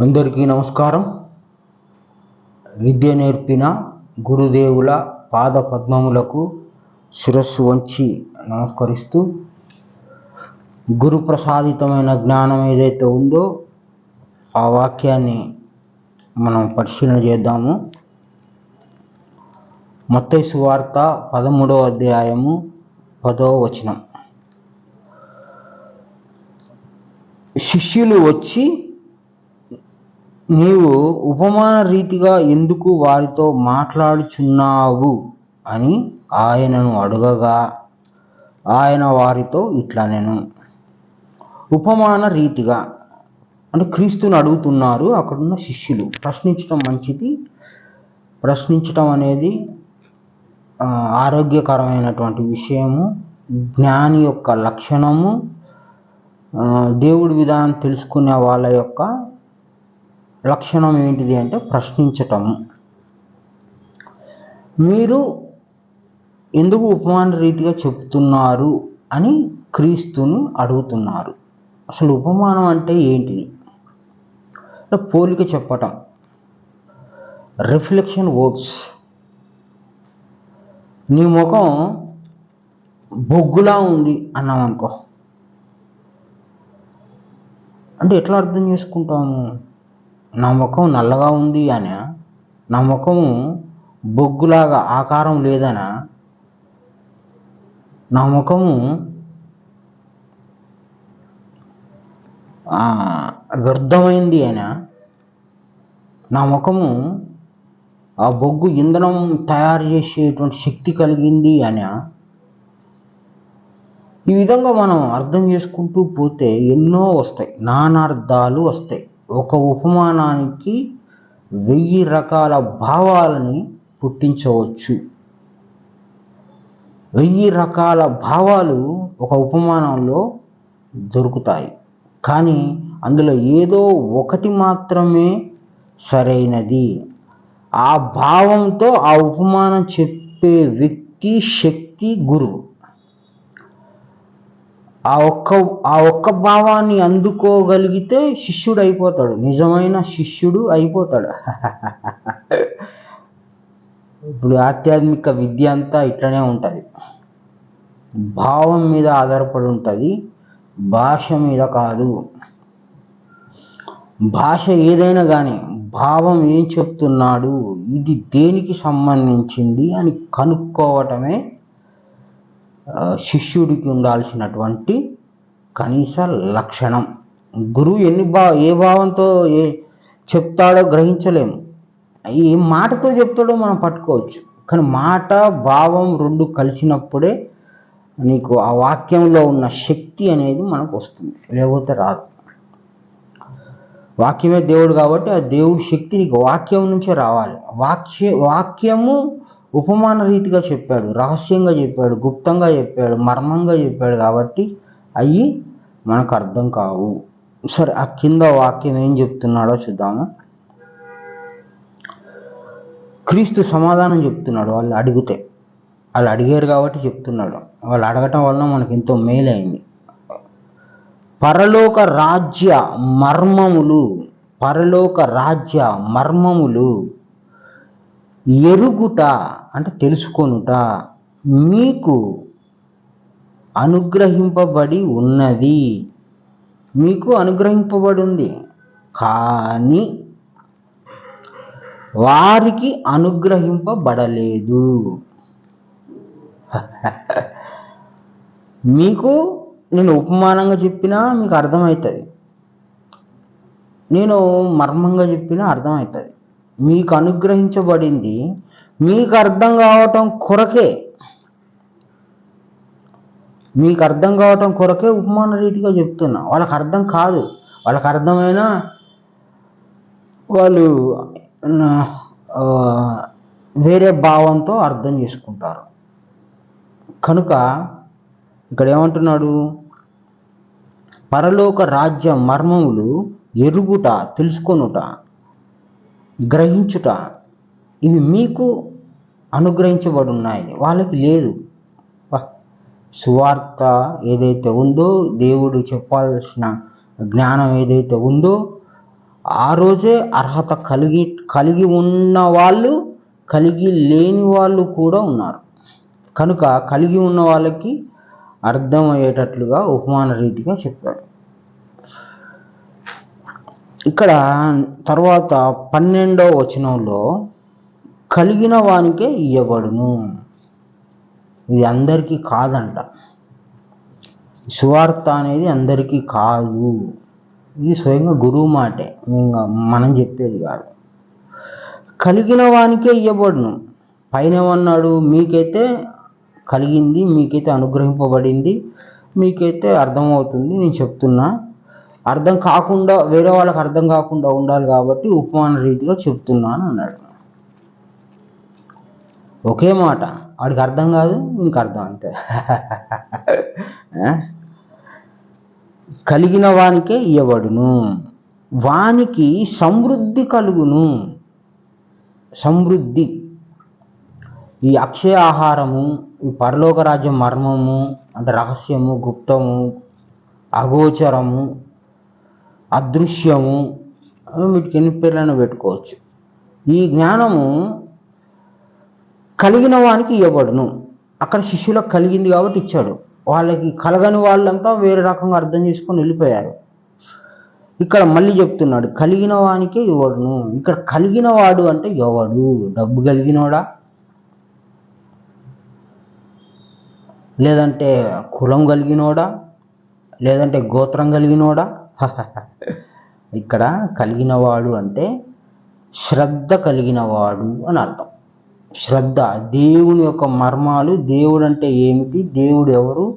అందరికీ నమస్కారం. విద్య నేర్పిన గురుదేవుల పాద పద్మములకు శిరస్సు వంచి నమస్కరిస్తూ గురు ప్రసాదితమైన జ్ఞానం ఏదైతే ఉందో ఆ వాక్యాన్ని మనం పరిశీలన చేద్దాము. మత్తైసు వార్త పదమూడవ అధ్యాయము పదవ వచనం. శిష్యులు వచ్చి నీవు ఉపమాన రీతిగా ఎందుకు వారితో మాట్లాడుచున్నావు? అని ఆయనను అడగగా ఆయన వారితో ఇట్లా నేను. ఉపమాన రీతిగా అంటే క్రీస్తుని అడుగుతున్నారు అక్కడున్న శిష్యులు. ప్రశ్నించడం మంచిది. ప్రశ్నించటం అనేది ఆరోగ్యకరమైనటువంటి విషయము. జ్ఞాని యొక్క లక్షణము దేవుడి విధానం తెలుసుకునే వాళ్ళ యొక్క లక్షణం ఏంటిది అంటే ప్రశ్నించటము మీరు ఎందుకు ఉపమాన రీతిగా చెప్తున్నారు అని క్రీస్తుని అడుగుతున్నారు. అసలు ఉపమానం అంటే ఏంటిది? అంటే పోలిక చెప్పటం. రిఫ్లెక్షన్ వర్డ్స్ నీ ముఖం బొగ్గులా ఉంది అన్నాం అనుకో అంటే ఎట్లా అర్థం చేసుకుంటాము? నా ముఖం నల్లగా ఉంది అని? నా ముఖము బొగ్గులాగా ఆకారం లేదనా? నా ముఖము వ్యర్థమైంది అని? నా ముఖము ఆ బొగ్గు ఇంధనం తయారు చేసేటువంటి శక్తి కలిగింది అని? ఈ విధంగా మనం అర్థం చేసుకుంటూ పోతే ఎన్నో వస్తాయి నానార్థాలు వస్తాయి. ఒక ఉపమానానికి వెయ్యి రకాల భావాలని పుట్టించవచ్చు. వెయ్యి రకాల భావాలు ఒక ఉపమానంలో దొరుకుతాయి. కానీ అందులో ఏదో ఒకటి మాత్రమే సరైనది. ఆ భావంతో ఆ ఉపమానం చెప్పే వ్యక్తి శక్తి గురువు. ఆ ఒక్క ఆ ఒక్క భావాన్ని అందుకోగలిగితే శిష్యుడు అయిపోతాడు నిజమైన శిష్యుడు అయిపోతాడు. ఇప్పుడు ఆధ్యాత్మిక విద్య అంతా ఇట్లనే ఉంటుంది. భావం మీద ఆధారపడి ఉంటుంది. భాష మీద కాదు. భాష ఏదైనా కానీ భావం ఏం చెప్తున్నాడు ఇది దేనికి సంబంధించింది అని కనుక్కోవటమే శిష్యుడికి ఉండాల్సినటువంటి కనీస లక్షణం. గురువు ఎన్ని భా ఏ భావంతో ఏ చెప్తాడో గ్రహించలేము. ఏ మాటతో చెప్తాడో మనం పట్టుకోవచ్చు. కానీ మాట భావం రెండు కలిసినప్పుడే నీకు ఆ వాక్యంలో ఉన్న శక్తి అనేది మనకు వస్తుంది. లేకపోతే రాదు. వాక్యమే దేవుడు కాబట్టి ఆ దేవుడి శక్తి నీకు వాక్యం నుంచే రావాలి. వాక్య వాక్యము ఉపమాన రీతిగా చెప్పాడు రహస్యంగా చెప్పాడు గుప్తంగా చెప్పాడు మర్మంగా చెప్పాడు కాబట్టి అవి మనకు అర్థం కావు. సరే ఆ కింద వాక్యం ఏం చెప్తున్నాడో చూద్దాము. క్రీస్తు సమాధానం చెప్తున్నాడు వాళ్ళు అడిగితే. వాళ్ళు అడిగారు కాబట్టి చెప్తున్నాడు. వాళ్ళు అడగటం వలన మనకు ఎంతో మేలైంది. పరలోక రాజ్య మర్మములు పరలోక రాజ్య మర్మములు ఎరుగుట అంటే తెలుసుకొనుట మీకు అనుగ్రహింపబడి ఉన్నది. మీకు అనుగ్రహింపబడి ఉంది. కానీ వారికి అనుగ్రహింపబడలేదు. మీకు నేను ఉపమానంగా చెప్పినా మీకు అర్థమవుతుంది. నేను మర్మంగా చెప్పినా అర్థమవుతుంది. మీకు అనుగ్రహించబడింది మీకు అర్థం కావటం కొరకే. మీకు అర్థం కావటం కొరకే ఉపమాన రీతిగా చెప్తున్నా. వాళ్ళకి అర్థం కాదు. వాళ్ళకి అర్థమైనా వాళ్ళు వేరే భావంతో అర్థం చేసుకుంటారు. కనుక ఇక్కడ ఏమంటున్నాడు? పరలోక రాజ్య మర్మములు ఎరుగుట తెలుసుకొనుట గ్రహించుట. ఇవి మీకు అనుగ్రహించబడున్నాయి. వాళ్ళకి లేదు. సువార్త ఏదైతే ఉందో దేవుడు చెప్పాల్సిన జ్ఞానం ఏదైతే ఉందో ఆ రోజే అర్హత కలిగి కలిగి ఉన్న వాళ్ళు కలిగి లేని వాళ్ళు కూడా ఉన్నారు. కనుక కలిగి ఉన్న వాళ్ళకి అర్థమయ్యేటట్లుగా ఉపమాన రీతిగా చెప్పాడు. ఇక్కడ తర్వాత పన్నెండవ వచనంలో కలిగిన వానికే ఇయ్యబడును. ఇది అందరికీ కాదంట. సువార్త అనేది అందరికీ కాదు. ఇది స్వయంగా గురువు మాటే. ఇంకా మనం చెప్పేది కాదు. కలిగిన వానికే ఇవ్వబడును పైన ఏమన్నాడు మీకైతే కలిగింది మీకైతే అనుగ్రహింపబడింది మీకైతే అర్థమవుతుంది నేను చెప్తున్నా. అర్థం కాకుండా వేరే వాళ్ళకి అర్థం కాకుండా ఉండాలి కాబట్టి ఉపమాన రీతిగా చెప్తున్నాను అన్నాడు. ఒకే మాట వాడికి అర్థం కాదు ఇంక అర్థం అంతే. కలిగిన వానికే ఇవ్వబడును వానికి సమృద్ధి కలుగును. సమృద్ధి. ఈ అక్షయ ఆహారము ఈ పరలోక రాజ్య మర్మము అంటే రహస్యము గుప్తము అగోచరము అదృశ్యము వీటికి ఎన్ని పేర్లను పెట్టుకోవచ్చు. ఈ జ్ఞానము కలిగిన వానికి ఇవ్వబడును. అక్కడ శిష్యులకు కలిగింది కాబట్టి ఇచ్చాడు. వాళ్ళకి కలగని వాళ్ళంతా వేరే రకంగా అర్థం చేసుకొని వెళ్ళిపోయారు. ఇక్కడ మళ్ళీ చెప్తున్నాడు కలిగిన వానికే ఇవ్వడును ఇక్కడ కలిగిన వాడు అంటే ఎవడు? డబ్బు కలిగినోడా? లేదంటే కులం కలిగినోడా? లేదంటే గోత్రం కలిగినోడా? ఇక్కడ కలిగినవాడు అంటే శ్రద్ధ కలిగినవాడు అని అర్థం. శ్రద్ధ దేవుని యొక్క మర్మాలు దేవుడు అంటే ఏమిటి దేవుడు ఎవరు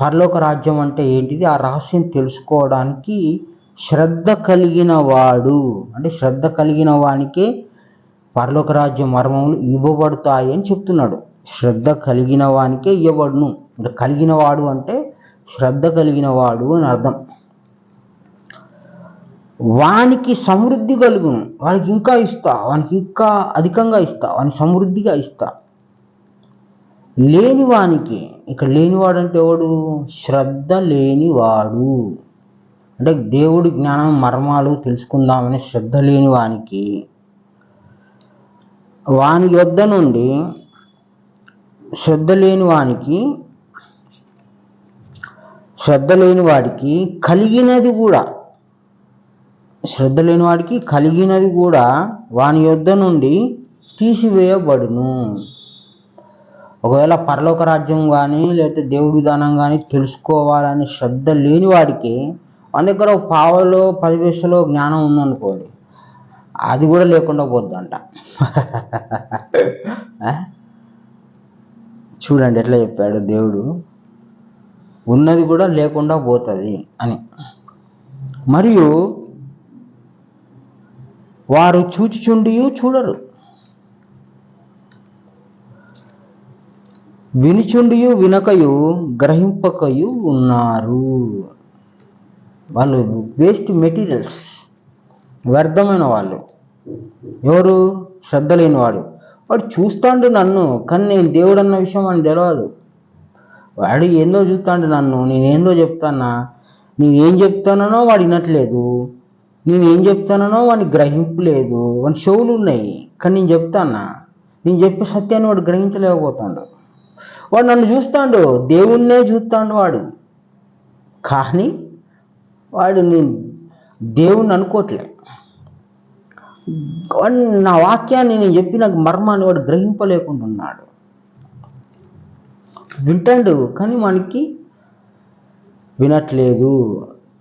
పరలోక రాజ్యం అంటే ఏంటిది ఆ రహస్యం తెలుసుకోవడానికి శ్రద్ధ కలిగిన వాడు అంటే శ్రద్ధ కలిగిన వానికే పరలోక రాజ్య మర్మములు ఇవ్వబడతాయి అని చెప్తున్నాడు. శ్రద్ధ కలిగిన వానికే ఇవ్వబడును. కలిగిన వాడు అంటే శ్రద్ధ కలిగిన వాడు అని అర్థం. వానికి సమృద్ధి కలుగును. వానికి ఇంకా ఇస్తా వానికి ఇంకా అధికంగా ఇస్తా వానికి సమృద్ధిగా ఇస్తా. లేని వానికి ఇక్కడ లేనివాడు అంటే ఎవడు? శ్రద్ధ లేనివాడు. అంటే దేవుడి జ్ఞానం మర్మాలు తెలుసుకుందామనే శ్రద్ధ లేని వానికి వాని యొద్ద నుండి శ్రద్ధ లేని వానికి శ్రద్ధ లేని వాడికి కలిగినది కూడా. శ్రద్ధ లేని వాడికి కలిగినది కూడా వాని యొద్ద నుండి తీసివేయబడును. ఒకవేళ పరలోక రాజ్యం కానీ లేకపోతే దేవుడి విధానం కానీ తెలుసుకోవాలని శ్రద్ధ లేని వాడికి మన దగ్గర పావలో పది జ్ఞానం ఉందనుకోండి అది కూడా లేకుండా పోద్దంట. చూడండి ఎట్లా చెప్పాడు దేవుడు. ఉన్నది కూడా లేకుండా పోతుంది అని. మరియు వారు చూచిచుండి చూడరు. వినుచుండియు వినకయు గ్రహింపకయు ఉన్నారు. వాళ్ళు వేస్ట్ మెటీరియల్స్ వ్యర్థమైన వాళ్ళు. ఎవరు? శ్రద్ధ లేనివాడు. వాడు చూస్తాడు నన్ను కానీ నేను దేవుడు అన్న విషయం అని తెలియదు వాడు ఏందో చూస్తాడు నన్ను నేనేందో చెప్తానా నేనేం చెప్తానో వాడు వినట్లేదు. నేనేం చెప్తానో వాడిని గ్రహింపు లేదు వాని చెవులు ఉన్నాయి కానీ నేను చెప్తానా నేను చెప్పే సత్యాన్ని వాడు గ్రహించలేకపోతాడు. వాడు నన్ను చూస్తాడు దేవుణ్ణే చూస్తాడు వాడు. కానీ వాడు నేను దేవుణ్ణి అనుకోవట్లే వాడు నా వాక్యాన్ని నేను చెప్పిన మర్మాన్ని వాడు గ్రహింపలేకుండా ఉన్నాడు వింటాడు కానీ మనకి వినట్లేదు.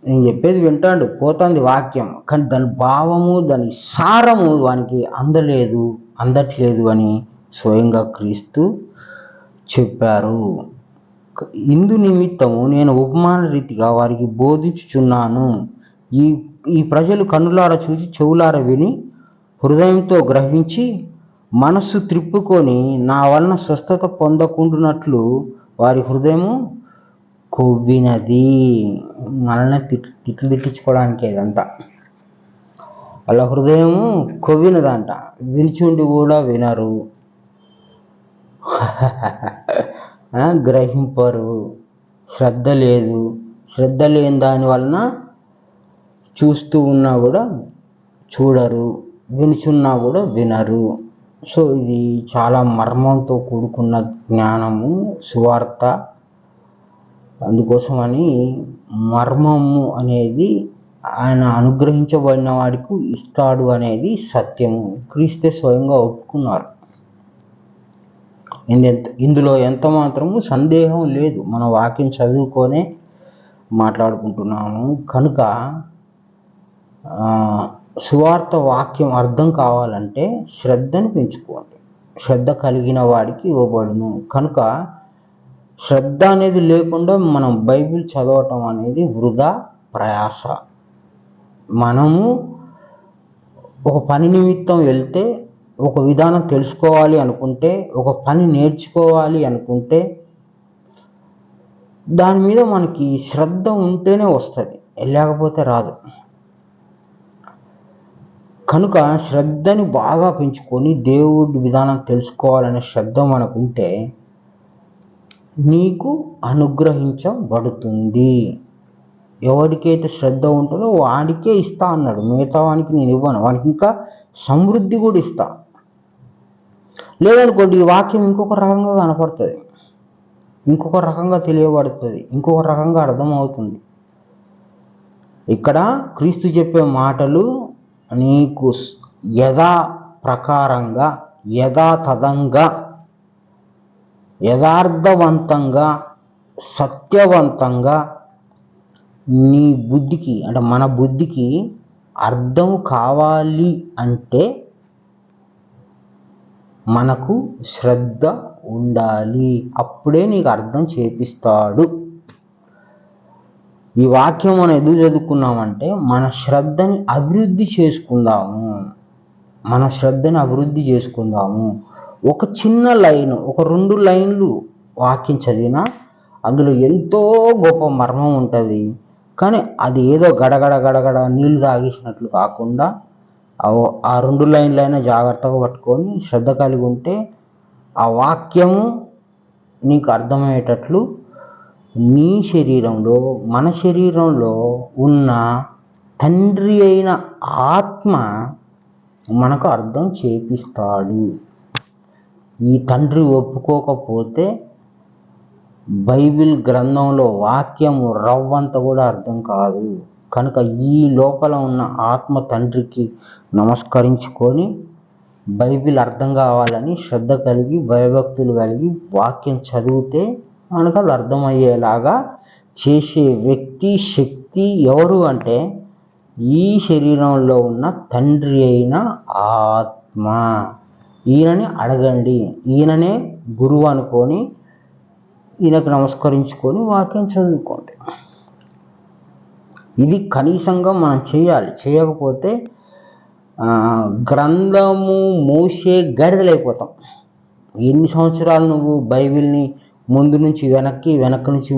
నేను చెప్పేది వింటాడు పోతుంది వాక్యం కానీ దాని భావము దాని సారము వానికి అందలేదు అందట్లేదు అని స్వయంగా క్రీస్తు చెప్పారు. ఇందు నిమిత్తము నేను ఉపమాన రీతిగా వారికి బోధించుచున్నాను. ఈ ఈ ప్రజలు కన్నులార చూసి చెవులార విని హృదయంతో గ్రహించి మనస్సు త్రిప్పుకొని నా వలన స్వస్థత పొందకుండునట్లు వారి హృదయము కొవ్వినది. మనల్ని తిట్ తిట్లు తిట్టించుకోవడానికి ఇదంతా. వాళ్ళ హృదయము కొవ్వినదంట. వినిచుండి కూడా వినరు. గ్రహింపరు. శ్రద్ధ లేదు. శ్రద్ధ లేని దాని వలన చూస్తూ ఉన్నా కూడా చూడరు. వినుచున్నా కూడా వినరు. సో ఇది చాలా మర్మంతో కూడుకున్న జ్ఞానము సువార్త. అందుకోసమని మర్మము అనేది ఆయన అనుగ్రహించబడిన వాడికి ఇస్తాడు అనేది సత్యము. క్రీస్తే స్వయంగా ఒప్పుకున్నారు. ఇందెంత- ఇందులో ఎంత మాత్రము సందేహం లేదు. మన వాక్యం చదువుకొనే మాట్లాడుకుంటున్నాము. కనుక సువార్త వాక్యం అర్థం కావాలంటే శ్రద్ధను పెంచుకోండి శ్రద్ధ కలిగిన వాడికి ఇవ్వబడును. కనుక శ్రద్ధ అనేది లేకుండా మనం బైబిల్ చదవటం అనేది వృధా ప్రయాస. మనము ఒక పని నిమిత్తం వెళ్తే ఒక విధానం తెలుసుకోవాలి అనుకుంటే ఒక పని నేర్చుకోవాలి అనుకుంటే దాని మీద మనకి శ్రద్ధ ఉంటేనే వస్తుంది. లేకపోతే రాదు. కనుక శ్రద్ధని బాగా పెంచుకొని దేవుడి విధానం తెలుసుకోవాలనే శ్రద్ధ మనకుంటే నీకు అనుగ్రహించబడుతుంది. ఎవరికైతే శ్రద్ధ ఉంటుందో వాడికే ఇస్తా అన్నాడు. మిగతా వానికి నేను ఇవ్వను. వానికి ఇంకా సమృద్ధి కూడా ఇస్తా. లేదనుకోండి ఈ వాక్యం ఇంకొక రకంగా కనపడుతుంది. ఇంకొక రకంగా తెలియబడుతుంది. ఇంకొక రకంగా అర్థమవుతుంది. ఇక్కడ క్రీస్తు చెప్పే మాటలు నీకు యథా ప్రకారంగా యథాతథంగా యథార్థవంతంగా సత్యవంతంగా నీ బుద్ధికి అంటే మన బుద్ధికి అర్థం కావాలి అంటే మనకు శ్రద్ధ ఉండాలి. అప్పుడే నీకు అర్థం చేపిస్తాడు. ఈ వాక్యం మనం ఎదురు చదువుకున్నామంటే మన శ్రద్ధని అభివృద్ధి చేసుకుందాము. మన శ్రద్ధని అభివృద్ధి చేసుకుందాము. ఒక చిన్న లైన్ ఒక రెండు లైన్లు వాక్యం చదివినా అందులో ఎంతో గొప్ప మర్మం ఉంటుంది. కానీ అది ఏదో గడగడ గడగడ నీళ్ళు తాగేసినట్లు కాకుండా ఆ- ఆ రెండు లైన్లైనా జాగ్రత్తగా పట్టుకొని శ్రద్ధ కలిగి ఉంటే ఆ వాక్యము నీకు అర్థమయ్యేటట్లు నీ శరీరంలో మన శరీరంలో ఉన్న తండ్రి అయిన ఆత్మ మనకు అర్థం చేపిస్తాడు. ఈ తండ్రి ఒప్పుకోకపోతే బైబిల్ గ్రంథంలో వాక్యము రవ్వంత కూడా అర్థం కాదు. కనుక ఈ లోపల ఉన్న ఆత్మ తండ్రికి నమస్కరించుకొని బైబిల్ అర్థం కావాలని శ్రద్ధ కలిగి భయభక్తులు కలిగి వాక్యం చదివితే మనకు అది అర్థమయ్యేలాగా చేసే వ్యక్తి శక్తి ఎవరు అంటే ఈ శరీరంలో ఉన్న తండ్రి అయిన ఆత్మ. ఈయనని అడగండి. ఈయననే గురువు అనుకొని ఈయనకు నమస్కరించుకొని వాక్యం చదువుకోండి. ఇది కనీసంగా మనం చేయాలి. చేయకపోతే గ్రంథము మూసే గడిదలైపోతాం ఎన్ని సంవత్సరాలు నువ్వు బైబిల్ని ముందు నుంచి వెనక్కి వెనక్కి నుంచి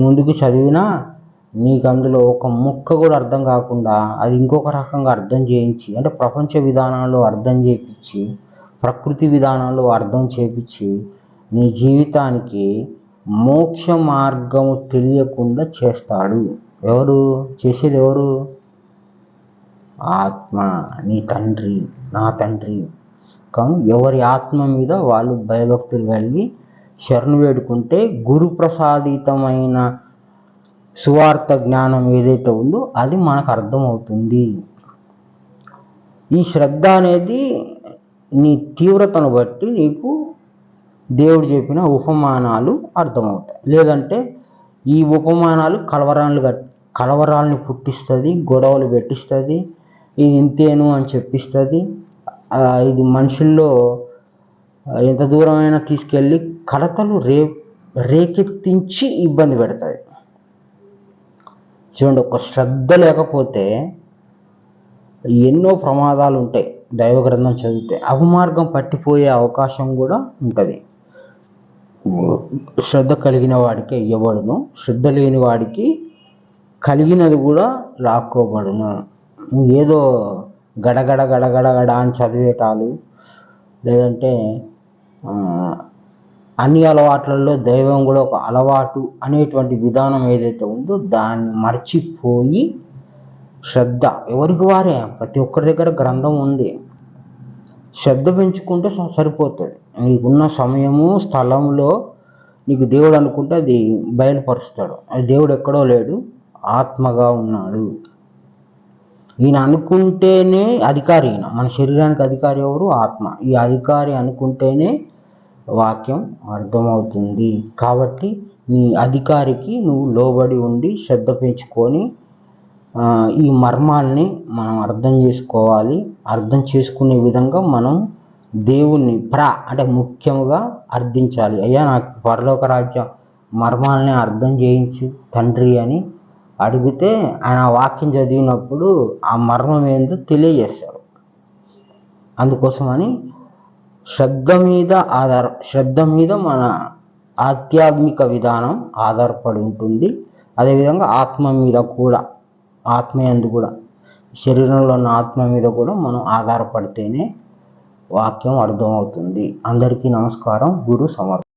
ముందుకు చదివినా నీకు అందులో ఒక ముక్క కూడా అర్థం కాకుండా అది ఇంకొక రకంగా అర్థం చేయించి అంటే ప్రపంచ విధానాల్లో అర్థం చేపించి ప్రకృతి విధానాల్లో అర్థం చేపించి నీ జీవితానికి మోక్ష మార్గము తెలియకుండా చేస్తాడు. ఎవరు? చేసేది ఎవరు? ఆత్మ నీ తండ్రి నా తండ్రి. కానీ ఎవరి ఆత్మ మీద వాళ్ళు భయభక్తులు కలిగి శరణు వేడుకుంటే గురు ప్రసాదితమైన సువార్త జ్ఞానం ఏదైతే ఉందో అది మనకు అర్థమవుతుంది. ఈ శ్రద్ధ అనేది నీ తీవ్రతను బట్టి నీకు దేవుడు చెప్పిన ఉపమానాలు అర్థమవుతాయి. లేదంటే ఈ ఉపమానాలు కలవరాలు కట్ కలవరాలని పుట్టిస్తుంది గొడవలు పెట్టిస్తుంది ఇది ఇంతేను అని చెప్పిస్తుంది. ఇది మనుషుల్లో ఎంత దూరమైనా తీసుకెళ్ళి కలతలు రే రేకెత్తించి ఇబ్బంది పెడతాయి. చూడండి ఒక శ్రద్ధ లేకపోతే ఎన్నో ప్రమాదాలు ఉంటాయి. దైవ గ్రంథం చదివితే అవమార్గం పట్టిపోయే అవకాశం కూడా ఉంటుంది. శ్రద్ధ కలిగిన వాడికి ఇవ్వబడును. శ్రద్ధ లేని వాడికి కలిగినది కూడా లాక్కోబడును. ఏదో గడగడ గడగడ గడ అని చదివేటాలు లేదంటే అన్ని అలవాట్లలో దైవం కూడా ఒక అలవాటు అనేటువంటి విధానం ఏదైతే ఉందో దాన్ని మర్చిపోయి శ్రద్ధ. ఎవరికి వారే? ప్రతి ఒక్కరి దగ్గర గ్రంథం ఉంది. శ్రద్ధ పెంచుకుంటే స- సరిపోతుంది. నీకున్న సమయము స్థలంలో నీకు దేవుడు అనుకుంటే అది బయలుపరుస్తాడు. అది దేవుడు ఎక్కడో లేడు. ఆత్మగా ఉన్నాడు. ఈయన అనుకుంటేనే అధికారి ఈయన. మన శరీరానికి అధికారి ఎవరు? ఆత్మ. ఈ అధికారి అనుకుంటేనే వాక్యం అర్థమవుతుంది. కాబట్టి నీ అధికారికి నువ్వు లోబడి ఉండి శ్రద్ధ పెంచుకొని ఈ మర్మాల్ని మనం అర్థం చేసుకోవాలి. అర్థం చేసుకునే విధంగా మనం దేవుణ్ణి ప్రా అంటే ముఖ్యంగా అర్థించాలి. అయ్యా నాకు పరలోక రాజ్యం మర్మాలని అర్థం చేయించు తండ్రి అని అడిగితే ఆయన వాక్యం చదివినప్పుడు ఆ మర్మం ఏందో తెలియజేస్తాడు అందుకోసమని శ్రద్ధ మీద ఆధార శ్రద్ధ మీద మన ఆధ్యాత్మిక విధానం ఆధారపడి ఉంటుంది. అదేవిధంగా ఆత్మ మీద కూడా ఆత్మ ఎందు కూడా శరీరంలో ఉన్న ఆత్మ మీద కూడా మనం ఆధారపడితేనే వాక్యం అర్థమవుతుంది. అందరికీ నమస్కారం. గురు సమర్పణ.